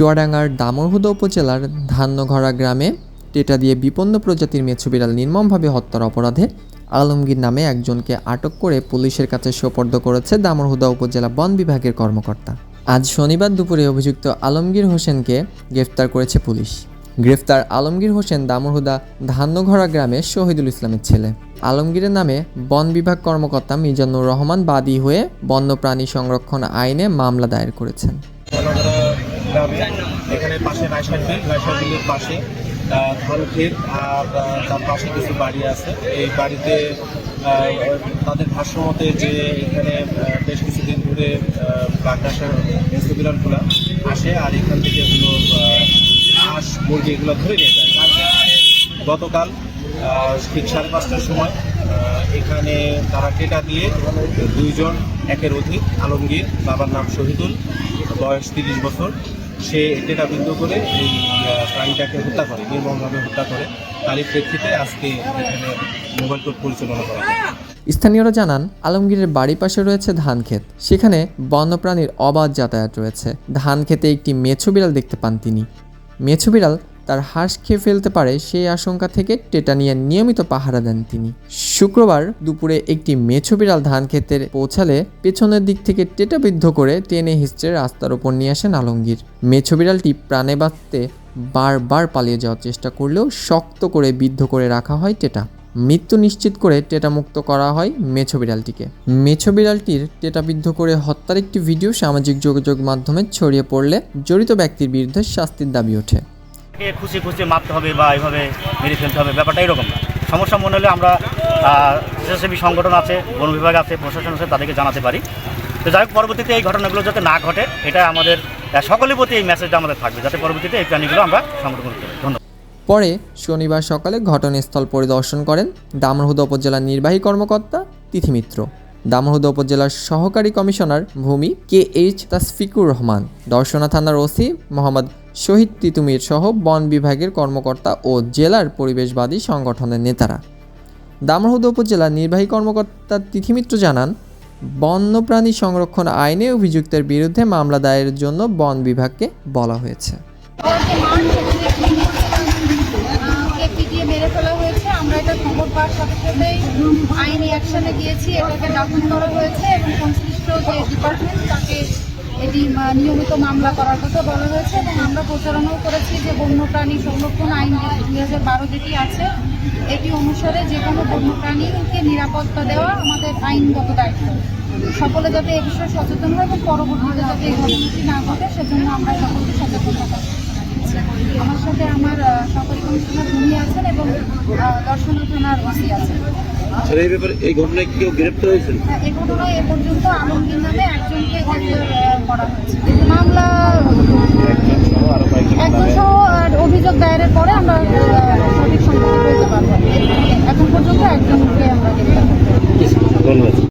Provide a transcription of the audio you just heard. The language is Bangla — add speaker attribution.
Speaker 1: চুয়াডাঙ্গার দামরহুদা উপজেলার ধান্যঘরা গ্রামে টেটা দিয়ে বিপন্ন প্রজাতির মেছো বিড়াল নির্মমভাবে হত্যার অপরাধে আলমগীর নামে একজনকে আটক করে পুলিশের কাছে সোপর্দ করেছে দামরহুদা উপজেলা বন বিভাগের কর্মকর্তা। আজ শনিবার দুপুরে অভিযুক্ত আলমগীর হোসেনকে গ্রেফতার করেছে পুলিশ। গ্রেফতার আলমগীর হোসেন দামরহুদা ধান্যঘরা গ্রামের শহীদুল ইসলামের ছেলে। আলমগীরের নামে বন বিভাগ কর্মকর্তা মিজানুর রহমান বাদী হয়ে বন্যপ্রাণী সংরক্ষণ আইনে মামলা দায়ের করেছেন।
Speaker 2: গ্রামে এখানে পাশে রাইসার বিল, রাইসার বিলের পাশে ধান ক্ষেত আর তার পাশে কিছু বাড়ি আছে। এই বাড়িতে তাদের ভাষ্য মতে যে এখানে বেশ কিছুদিন ধরে বাগদাসার বিড়ালগুলো আসে আর এখান থেকে এগুলো হাঁস, মুরগি এগুলো ধরে নিয়ে যায়। গতকাল ঠিক সাড়ে পাঁচটার সময় এখানে তারা টেটা দিয়ে দুইজন, একের অধিক আলমগীর, বাবার নাম শহীদুল, বয়স তিরিশ বছর সে বিন্দু করে এই প্রাণীটাকে হত্যা করে, নির্মমভাবে হত্যা করে। তারই প্রেক্ষিতে আজকে এখানে মোবাইল কোর্ট পরিচালনা করা হয়।
Speaker 1: স্থানীয়রা জানান, আলমগীরের বাড়ির পাশে রয়েছে ধান ক্ষেত। সেখানে বন্যপ্রাণীর অবাধ যাতায়াত রয়েছে। ধান খেতে একটি মেছো বিড়াল দেখতে পান তিনি। মেছো বিড়াল তার হাঁস খেয়ে ফেলতে পারে সেই আশঙ্কা থেকে টেটা নিয়ে নিয়মিত পাহারা দেন তিনি। শুক্রবার দুপুরে একটি মেছো বিড়াল ধান ক্ষেতের পৌঁছালে পেছনের দিক থেকে টেটাবিদ্ধ করে টেনে হিস্ট্রে রাস্তার ওপর নিয়ে আসেন আলমগীর। মেছো বিড়ালটি প্রাণে বাঁচতে বারবার পালিয়ে যাওয়ার চেষ্টা করলেও শক্ত করে বিদ্ধ করে রাখা হয় টেটা। মৃত্যু নিশ্চিত করে টেটামুক্ত করা হয় মেছো বিড়ালটিকে। মেছো বিড়ালটির টেটাবিদ্ধ করে হত্যার একটি ভিডিও সামাজিক যোগাযোগ মাধ্যমে ছড়িয়ে পড়লে জড়িত ব্যক্তির বিরুদ্ধে শাস্তির দাবি ওঠে।
Speaker 3: তাকে খুশি খুশি মারতে হবে বা এইভাবে মেরে ফেলতে হবে, ব্যাপারটা এরকম না। সমস্যা মনে হলে আমরা স্বেচ্ছাসেবী সংগঠন আছে, বন বিভাগ আছে, প্রশাসন আছে, তাদেরকে জানাতে পারি। তো যাই হোক, পরবর্তীতে এই ঘটনাগুলো যাতে না ঘটে, এটা আমাদের সকলের প্রতি এই মেসেজটা আমাদের থাকবে, যাতে পরবর্তীতে এই প্রাণীগুলো আমরা সংরক্ষণ করি। ধন্যবাদ।
Speaker 1: পরে শনিবার সকালে ঘটনাস্থল পরিদর্শন করেন দামরহুদা উপজেলার নির্বাহী কর্মকর্তা তিথিমিত্র দামরহুদা উপজেলার সহকারী কমিশনার ভূমি কে এইচ তাসফিকুর রহমান, দর্শনা থানার ওসি মোহাম্মদ শহীদ তিতুমির সহ বন বিভাগের কর্মকর্তা ও জেলার পরিবেশবাদী সংগঠনের নেতারা। দামরহুদা উপজেলার নির্বাহী কর্মকর্তা তিথিমিত্র জানান, বন্যপ্রাণী সংরক্ষণ আইনে অভিযুক্তের বিরুদ্ধে মামলা দায়েরের জন্য বন বিভাগকে বলা হয়েছে।
Speaker 4: আইনি অ্যাকশনে গিয়েছি, এটাকে দাফন করা হয়েছে এবং সংশ্লিষ্ট যে ডিপার্টমেন্ট, তাকে এটি নিয়মিত মামলা করার কথা বলা হয়েছে এবং আমরা প্রচারণাও করেছি যে বন্যপ্রাণী সংরক্ষণ আইন দুই হাজার বারো যেটি আছে এটি অনুসারে যে কোনো বন্যপ্রাণীকে নিরাপত্তা দেওয়া আমাদের আইনগত দায়িত্ব। সকলে যাতে এ বিষয়ে সচেতন হয় এবং পরবর্তীতে যাতে এই ঘটনাটি না ঘটে সেজন্য আমরা সকলকে সচেতন থাকা আমার সাথে আমার সহকারী কমিশনার ভূমি আছেন এবং দর্শনা থানার ওসি আছেন।
Speaker 5: এই ব্যাপারে এই ঘটনায় কেউ গ্রেপ্তার হয়েছেন?
Speaker 4: আহ, এ ঘটনায় এ পর্যন্ত আলমগীর নামে একজনকে গ্রেপ্তার করা হয়েছে। মামলা একশো সহ অভিযোগ দায়েরের পরে আমরা